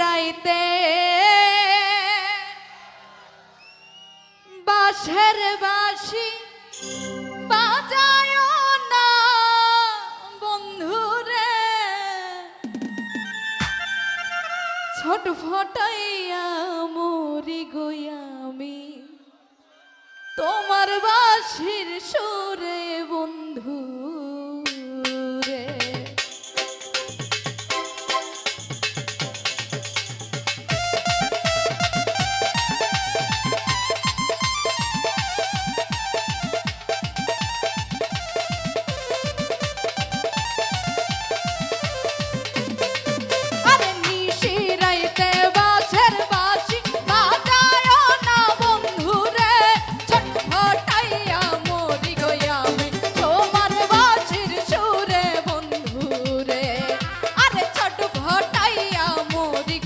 রাইতে বাসের বাসি বাজায় না বন্ধুরে। ছোট ফটাইয়া মরি আমি। তোমার বাসির সুরে বন্ধু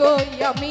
গই আমি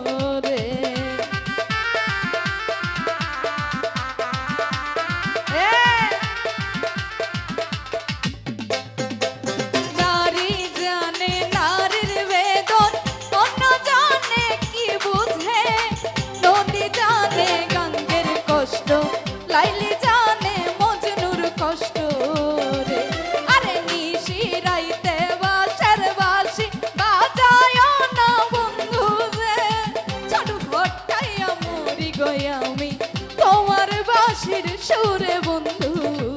রে বন্ধু।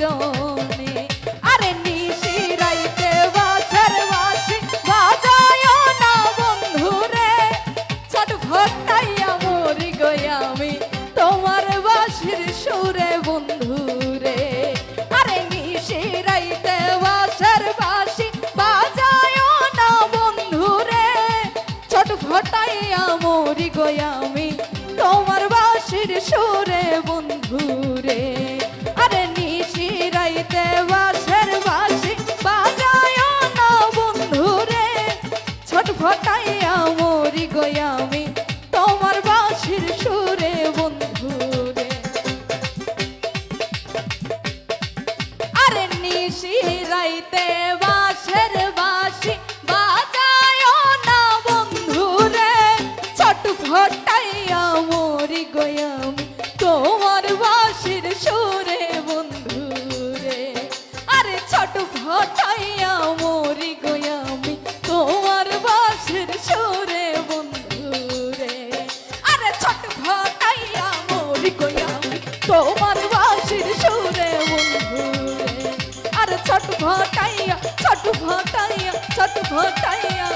yo. ছোট ফটাইয়া মরি গয়ামি তোমার বাসির সুরে বন্ধুরে আরে নিশি রাইতে মরি গয়ামি তোমার বাসির সুরে বন্ধুরে। আরে ছোট ভটাইয়া ছোট ভটাইয়া ছোট ভটাইয়া